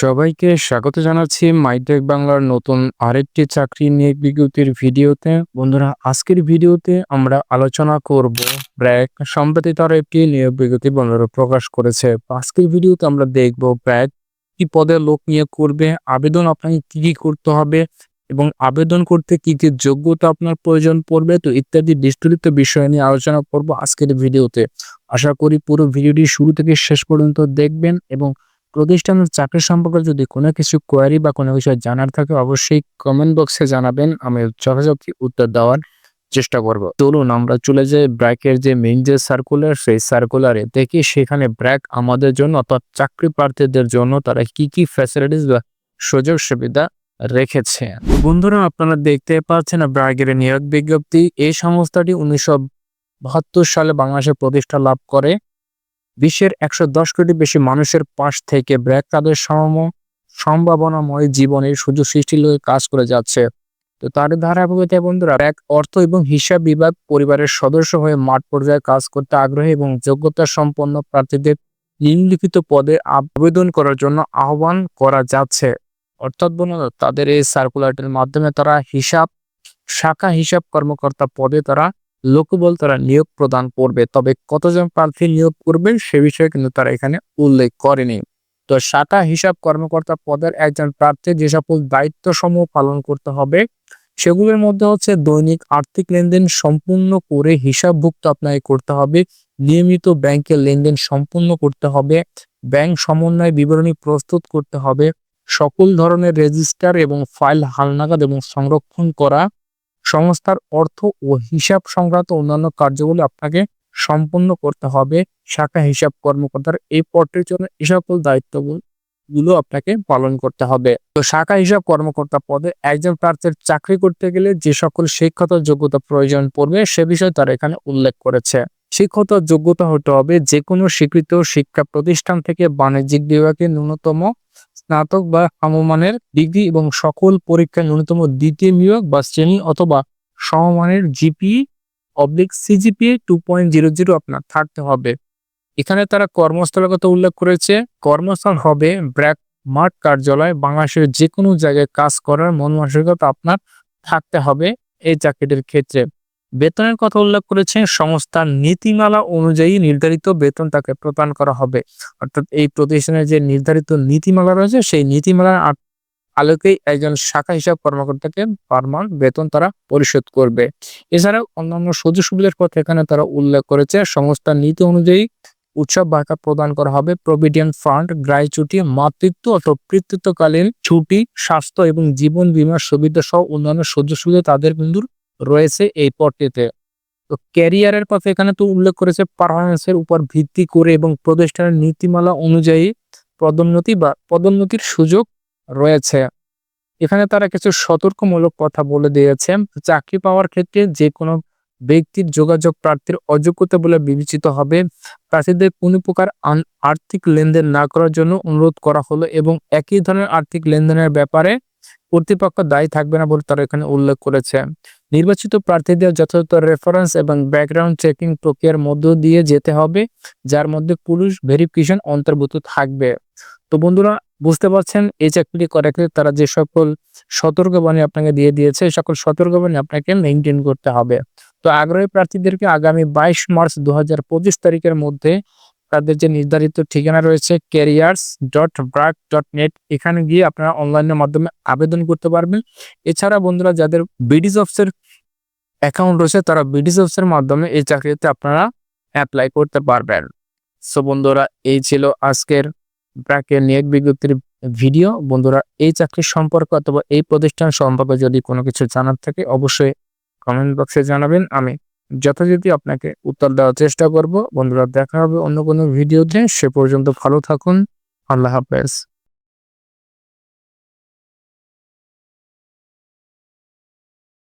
সবাইকে স্বাগত জানাচ্ছি মাইটেক বাংলার নতুন আরেকটি চাকরি নিয়োগ বিজ্ঞপ্তির ভিডিওতে। বন্ধুরা, আজকের ভিডিওতে আমরা আলোচনা করব ব্র্যাক সম্প্রতি তারা একটি নিয়োগ বিজ্ঞপ্তি বন্ধুরা প্রকাশ করেছে। আজকের ভিডিওতে আমরা দেখব ব্র্যাক কি পদে লোক নিয়োগ করবে, আবেদন আপনাকে কি কি করতে হবে এবং আবেদন করতে কি কি যোগ্যতা আপনার প্রয়োজন পড়বে, তো ইত্যাদি বিস্তারিত বিষয় নিয়ে আলোচনা করব আজকের ভিডিওতে। আশা করি পুরো ভিডিওটি শুরু থেকে শেষ পর্যন্ত দেখবেন এবং প্রতিষ্ঠানের চাকরি সম্পর্কে যদি কোনো কিছু কোয়ারি বা কোনো কিছু জানার থাকে, অবশ্যই কমেন্ট বক্সে জানাবেন। আমি যথাযথ উত্তর দেওয়ার চেষ্টা করব। চলুন আমরা চলে যাই ব্র্যাকের যে মেইন যে সার্কুলার সেই সার্কুলারে দেখি সেখানে ব্র্যাক আমাদের জন্য অর্থাৎ চাকরি প্রার্থীদের জন্য তারা কি কি ফ্যাসিলিটিস বা সুযোগ সুবিধা রেখেছে। বন্ধুরা, আপনারা দেখতে পাচ্ছেন ব্র্যাকের নিয়োগ বিজ্ঞপ্তি। এই সংস্থাটি উনিশশো বাহাত্তর সালে বাংলাদেশে প্রতিষ্ঠা লাভ করে। বিশ্বের একশো দশ কোটি বেশি মানুষের পাশ থেকে ব্র্যাক তাদের সম, সম্ভাবনাময় জীবনের সুযোগ সৃষ্টি লয়ে কাজ করে যাচ্ছে। তো তার ধারাবাহিকতায় বন্ধুরা, ব্র্যাক অর্থ এবং হিসাব বিভাগ পরিবারের সদস্য হয়ে মাঠ পর্যায়ে কাজ করতে আগ্রহী এবং যোগ্যতা সম্পন্ন প্রার্থীদের নিম্নলিখিত পদে আবেদন করার জন্য আহ্বান করা যাচ্ছে। অর্থাৎ বন্ধুরা, তাদের এই সার্কুলারটির মাধ্যমে তারা হিসাব, শাখা হিসাব কর্মকর্তা পদে তারা লোকবল তারা নিয়োগ প্রদান করবে। তবে কতজন প্রার্থী নিয়োগ করবে সে বিষয়ে কিন্তু তারা এখানে উল্লেখ করেনি। তো শাখা হিসাব কর্মকর্তা পদের একজন প্রার্থী যে সকল দায়িত্ব সমূহ পালন করতে হবে, সেগুলোর মধ্যে হচ্ছে দৈনিক আর্থিক লেনদেন সম্পূর্ণ করে হিসাবভুক্ত আপনাকে করতে হবে। নিয়মিত ব্যাংকের লেনদেন সম্পূর্ণ করতে হবে। ব্যাংক সমন্বয় বিবরণী প্রস্তুত করতে হবে। সকল ধরনের রেজিস্টার এবং ফাইল হালনাগাদ এবং সংরক্ষণ করা। সংস্থার অর্থ ও হিসাব সংক্রান্ত অন্যান্য কার্যগুলি আপনাকে সম্পন্ন করতে হবে। শাখা হিসাব কর্মকর্তার এই পদটির জন্য এই সকল দায়িত্বগুলো আপনাকে পালন করতে হবে। তো শাখা হিসাব কর্মকর্তা পদে একজন প্রার্থীর চাকরি করতে গেলে যে সকল শিক্ষত যোগ্যতা প্রয়োজন পড়বে সে বিষয়ে তারা এখানে উল্লেখ করেছে। শিক্ষত যোগ্যতা হতে হবে যে কোনো স্বীকৃত শিক্ষা প্রতিষ্ঠান থেকে বাণিজ্যিক বিভাগে ন্যূনতম স্নাতক বা সমমানের ডিগ্রি এবং সকল পরীক্ষায় ন্যূনতম দ্বিতীয় বিভাগ বা শ্রেণি অথবা সমমানের GPA oblique CGPA two point zero zero আপনার থাকতে হবে। এখানে তারা কর্মস্থলের কথা উল্লেখ করেছে, কর্মস্থল হবে ব্র্যাক মাঠ কার্যালয়, বাংলাদেশের যে কোনো জায়গায় কাজ করার মন মানসিকতা আপনার থাকতে হবে এই চাকরিটির ক্ষেত্রে। বেতনের কথা উল্লেখ করেছে সংস্থার নীতিমালা অনুযায়ী নির্ধারিত বেতন তাকে প্রদান করা হবে। অর্থাৎ এই প্রতিষ্ঠানের যে নির্ধারিত নীতিমালা রয়েছে, সেই নীতিমালার আলোকেই একজন শাখা হিসাব কর্মকর্তাকে পার মান্থ বেতন তারা পরিশোধ করবে। এছাড়াও অন্যান্য সুযোগ সুবিধার কথা এখানে তারা উল্লেখ করেছে, সংস্থার নীতি অনুযায়ী উৎসব ভাতা প্রদান করা হবে, প্রভিডেন্ট ফান্ড গ্রাইচুটি মাতৃত্ব অথবা পিতৃত্বকালীন ছুটি, স্বাস্থ্য এবং জীবন বীমার সুবিধা সহ অন্যান্য সুযোগ সুবিধা তাদের কিন্তু রয়েছে এই পদটিতে। তো ক্যারিয়ারের কথা এখানে তো উল্লেখ করেছে পারফরমেন্সের উপর ভিত্তি করে এবং প্রতিষ্ঠানের নীতিমালা অনুযায়ী পদোন্নতি বা পদোন্নতির সুযোগ রয়েছে। এখানে তারা কিছু সতর্কমূলক কথা বলে দিয়েছে। চাকরি পাওয়ার ক্ষেত্রে যে কোনো ব্যক্তির যোগাযোগ প্রার্থীর অযোগ্যতা বলে বিবেচিত হবে। প্রার্থীদের কোনো প্রকার আর্থিক লেনদেন না করার জন্য অনুরোধ করা হলো এবং একই ধরনের আর্থিক লেনদেনের ব্যাপারে কর্তৃপক্ষ দায়ী থাকবে না বলে তারা এখানে উল্লেখ করেছে। নির্বাচিত প্রার্থীদের যথাযথ রেফারেন্স এবং ব্যাকগ্রাউন্ড চেকিং প্রক্রিয়ার মধ্য দিয়ে যেতে হবে, যার মধ্যে পুলিশ ভেরিফিকেশন অন্তর্ভুক্ত থাকবে। তো বন্ধুরা, বুঝতে পারছেন, এই চাকরিটি করার তারা যে সকল সতর্কবাণী আপনাকে দিয়ে দিয়েছে সকল সতর্কবাণী আপনাকে মেনটেন করতে হবে। তো আগ্রহী প্রার্থীদেরকে আগামী বাইশ মার্চ দু হাজার পঁচিশ তারিখের মধ্যে তাদের যে নির্ধারিত ঠিকানা রয়েছে careers dot BRAC dot net এখানে গিয়ে আপনারা অনলাইনের মাধ্যমে আবেদন করতে পারবেন। এছাড়া বন্ধুরা, যাদের বিডিস অফিসের অ্যাকাউন্ট রয়েছে, তারা বিডিস অফিসের মাধ্যমে এই চাকরিতে আপনারা অ্যাপ্লাই করতে পারবেন। সো বন্ধুরা, এই ছিল আজকের ব্র্যাকের নিয়োগ বিজ্ঞপ্তির ভিডিও। বন্ধুরা, এই চাকরির সম্পর্কে অথবা এই প্রতিষ্ঠান সম্পর্কে যদি কোনো কিছু জানার থাকে, অবশ্যই কমেন্ট বক্সে জানাবেন। আমি যথাযথ আপনাকে উত্তর দেওয়ার চেষ্টা করব। বন্ধুরা, দেখা হবে অন্য কোনো ভিডিওতে। সে পর্যন্ত ভালো থাকুন। আল্লাহ হাফেজ।